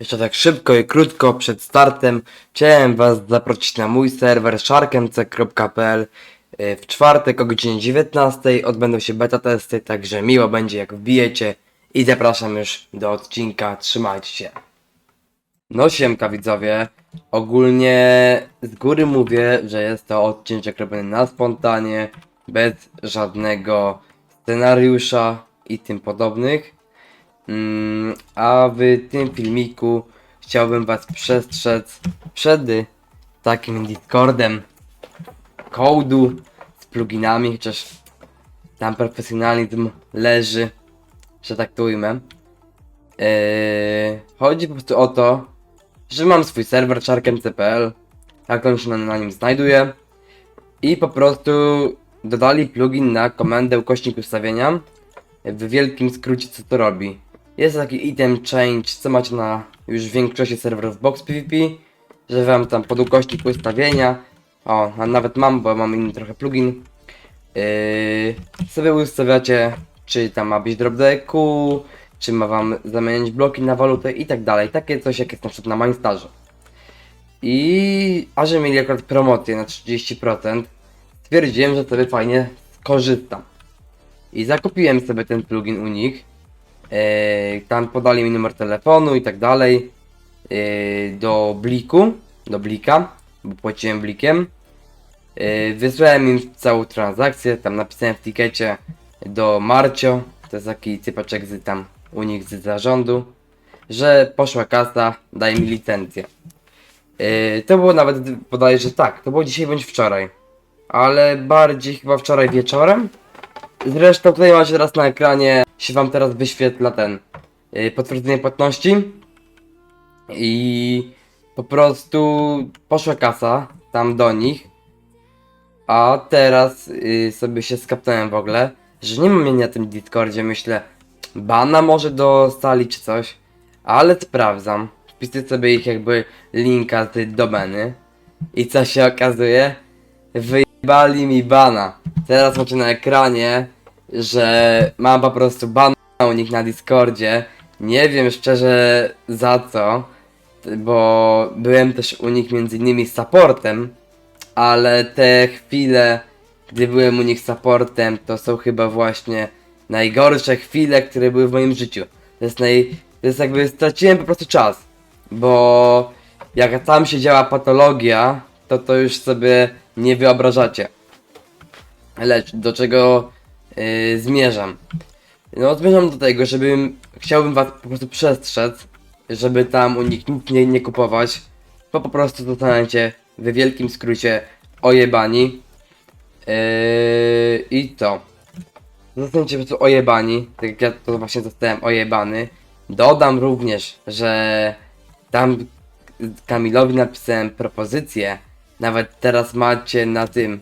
Jeszcze tak szybko i krótko przed startem chciałem Was zaprosić na mój serwer sharkmc.pl Y, W czwartek o godzinie 19 odbędą się beta testy, także miło będzie jak wbijecie i zapraszam już do odcinka, trzymajcie się. No siemka widzowie, ogólnie z góry mówię, że jest to odcinek robiony na spontanie, bez żadnego scenariusza i tym podobnych. Mm, a w tym filmiku chciałbym Was przestrzec przed takim Discordem kodu z pluginami, chociaż tam profesjonalizm leży, że tak to ujmę. Yy, chodzi po prostu o to, że mam swój serwer sharkmc.pl, tak on się na, na nim znajduje i po prostu dodali plugin na komendę ukośnik ustawienia w wielkim skrócie co to robi. Jest taki item change, co macie na już większości serwerów Box PvP, że wam tam pod ukośnik ustawienia, o, a nawet mam, bo mam inny trochę plugin, yy, sobie ustawiacie, czy tam ma być drop deku, czy ma wam zamieniać bloki na walutę i tak dalej. Takie coś jak jest na przykład na Mindstarze. I a że mieli akurat promocję na 30%, stwierdziłem, że sobie fajnie skorzystam. I zakupiłem sobie ten plugin u nich. Yy, tam podali mi numer telefonu i tak dalej. Yy, do bliku, do blika, bo płaciłem blikiem. Yy, wysłałem im całą transakcję, tam napisałem w tikecie do Marcio, to jest taki typaczek z tam u nich z zarządu, że poszła kasa, daj mi licencję. To było nawet, podaję, że tak, to było dzisiaj bądź wczoraj, ale bardziej chyba wczoraj wieczorem. Zresztą tutaj macie teraz na ekranie, się wam teraz wyświetla ten yy, potwierdzenie płatności. I po prostu poszła kasa tam do nich, a teraz yy, sobie się skapnąłem w ogóle, że nie mam mnie na tym Discordzie, myślę, bana może dostali czy coś, ale sprawdzam, wpisuję sobie ich jakby linka z domeny. I co się okazuje? Wyjebali mi bana. Teraz macie na ekranie, że mam po prostu bana u nich na Discordzie. Nie wiem szczerze za co, bo byłem też u nich między innymi supportem, ale te chwile, gdy byłem u nich supportem, to są chyba właśnie najgorsze chwile, które były w moim życiu. To jest naj... To jest jakby straciłem po prostu czas, bo jak tam się działa patologia, to to już sobie nie wyobrażacie. Lecz do czego yy, zmierzam? No zmierzam do tego, żebym chciałbym was po prostu przestrzec, żeby tam u nich nic nie, nie kupować, bo po prostu zostaniecie w wielkim skrócie ojebani. Yy, I to. Zostaniecie po prostu ojebani, tak jak ja to właśnie zostałem ojebany. Dodam również, że tam Kamilowi napisałem propozycję. Nawet teraz macie na tym,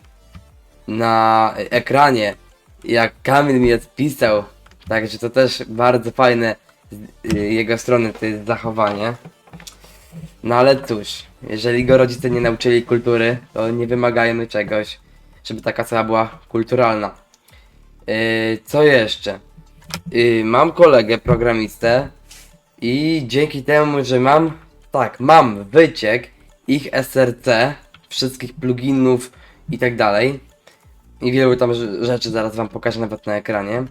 na ekranie, jak Kamil mi odpisał. Także to też bardzo fajne z y, jego strony to jest zachowanie. No ale cóż, jeżeli go rodzice nie nauczyli kultury, to nie wymagajmy czegoś, żeby taka cała była kulturalna. Yy, co jeszcze? Yy, mam kolegę programistę i dzięki temu, że mam, tak, mam wyciek ich SRC, wszystkich pluginów i tak dalej. I wielu tam rz- rzeczy zaraz wam pokażę nawet na ekranie.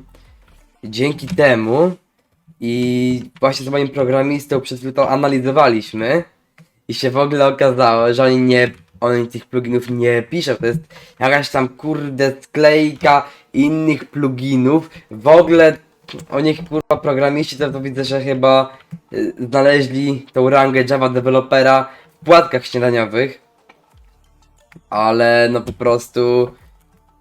Dzięki temu i właśnie z moim programistą przed chwilą to analizowaliśmy i się w ogóle okazało, że oni nie, oni tych pluginów nie piszą, to jest jakaś tam kurde sklejka innych pluginów, w ogóle oni kurwa programiści to, to widzę, że chyba y, znaleźli tą rangę Java Developera w płatkach śniadaniowych, ale no po prostu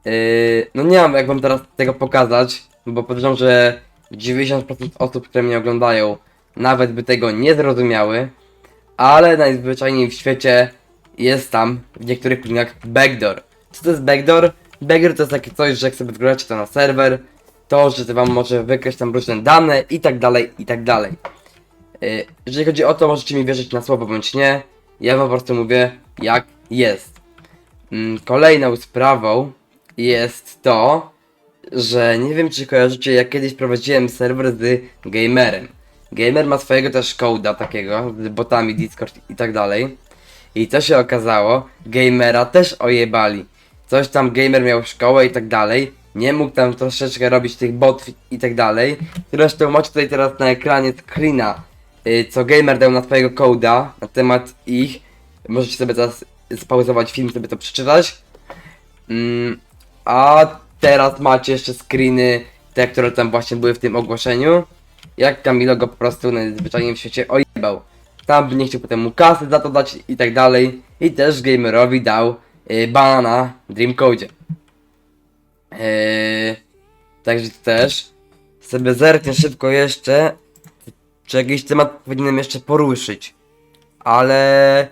yy, no nie mam jak wam teraz tego pokazać, bo podejrzewam, że 90% osób, które mnie oglądają nawet by tego nie zrozumiały, ale najzwyczajniej w świecie jest tam w niektórych pluginach backdoor. Co to jest backdoor? Backdoor to jest takie coś, że jak sobie wgracie to na serwer, to, że wam może wykreślać tam różne dane i tak dalej, i tak dalej. Yy, Jeżeli chodzi o to, możecie mi wierzyć na słowo bądź nie. Ja wam po prostu mówię, jak jest. Mm, Kolejną sprawą jest to, że nie wiem czy kojarzycie, jak kiedyś prowadziłem serwer z gamerem. Gamer ma swojego też coda takiego, z botami Discord i tak dalej. I co się okazało? Gamera też ojebali. Coś tam gamer miał szkołę i tak dalej. Nie mógł tam troszeczkę robić tych botów i tak dalej. Zresztą macie tutaj teraz na ekranie screena, y, co gamer dał na twojego coda na temat ich. Możecie sobie teraz spauzować film, sobie to przeczytać. Mm, a teraz macie jeszcze screeny, te, które tam właśnie były w tym ogłoszeniu. Jak Camilo go po prostu najzwyczajniej w świecie ojebał. Tam nie chciał potem mu kasy za to dać i tak dalej. I też gamerowi dał y, bana na Dreamcode. Yy, także to też sobie zerknę szybko jeszcze, czy jakiś temat powinienem jeszcze poruszyć. Ale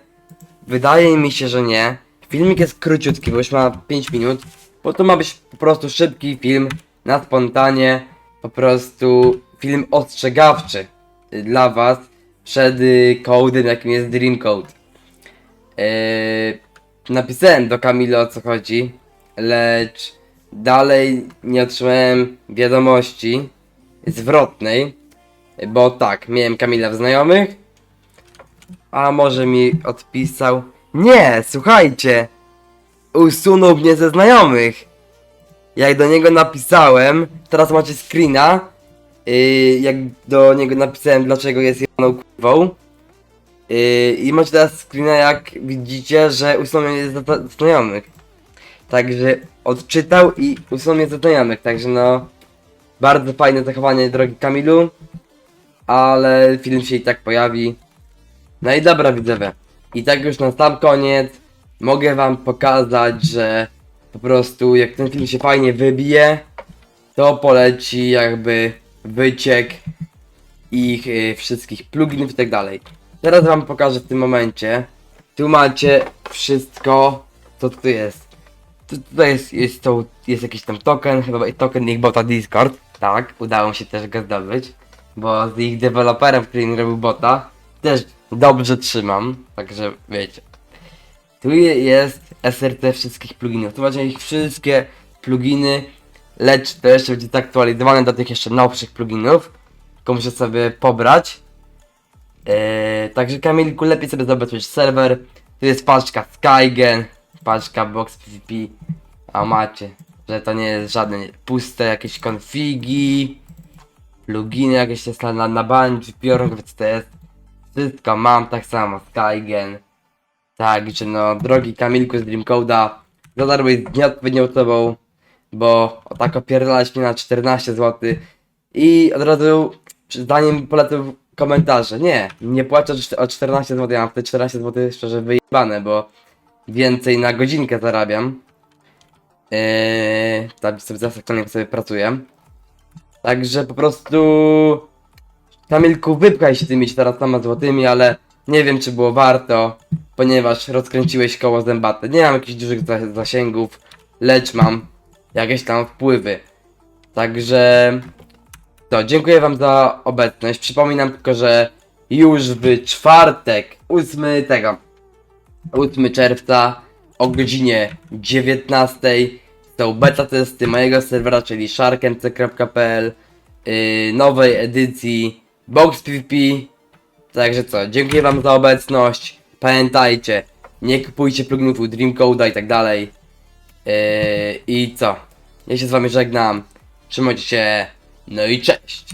wydaje mi się, że nie. Filmik jest króciutki, bo już ma 5 minut. Bo to ma być po prostu szybki film na spontanie. Po prostu film ostrzegawczy dla was przed codem, jakim jest Dreamcode. Yy, napisałem do Kamila o co chodzi, lecz dalej nie otrzymałem wiadomości zwrotnej, bo tak, miałem Kamila w znajomych, a może mi odpisał. Nie, słuchajcie, usunął mnie ze znajomych. Jak do niego napisałem, teraz macie screena, yy, jak do niego napisałem dlaczego jest jedną kurwą. Yy, I macie teraz screena jak widzicie, że usunął mnie ze znajomych. Także odczytał i usunął mnie ze znajomych, także no bardzo fajne zachowanie drogi Kamilu. Ale film się i tak pojawi. No i dobra widzowie. I tak już na sam koniec mogę wam pokazać, że po prostu jak ten film się fajnie wybije, to poleci jakby wyciek ich y, wszystkich pluginów i tak dalej. Teraz wam pokażę w tym momencie. Tu macie wszystko, co tu jest. Tu, tutaj jest, jest, to, jest jakiś tam token, chyba token ich bota Discord. Tak, udało się też go zdobyć. Bo z ich deweloperem, który mi robił bota, też dobrze trzymam. Także wiecie. Tu je- jest SRT wszystkich pluginów. Tu macie ich wszystkie pluginy, lecz to jeszcze będzie zaktualizowane do tych jeszcze nowszych pluginów. Tylko muszę sobie pobrać. Eee, także Kamilku, lepiej sobie zobaczyć serwer. Tu jest paczka Skygen, paczka Box PvP. A macie, że to nie jest żadne puste jakieś konfigi, pluginy jakieś jest na, na bunch, biorą, więc to jest wszystko mam, tak samo Skygen. Także no, drogi Kamilku z Dreamcode'a, za darmo jest nieodpowiednią osobą, bo o tak opierdalać mnie na 14 zł i od razu zanim polecę komentarze, nie, nie płacę o 14 zł, ja mam te 14 zł szczerze wyjebane, bo więcej na godzinkę zarabiam. Eee, tak sobie aktualnie sobie pracuję. Także po prostu Kamilku, wypchaj się tymi 14 złotymi, ale nie wiem czy było warto, ponieważ rozkręciłeś koło zębate. Nie mam jakichś dużych za- zasięgów, lecz mam jakieś tam wpływy. Także to, dziękuję wam za obecność. Przypominam tylko, że już w czwartek, 8 tego, 8 czerwca o godzinie 19 są beta testy mojego serwera, czyli sharknc.pl yy, nowej edycji Box PvP. Także co, dziękuję wam za obecność. Pamiętajcie, nie kupujcie pluginów Dreamcode'a i tak dalej. Yy, I co? Ja się z wami żegnam. Trzymajcie się. No i cześć.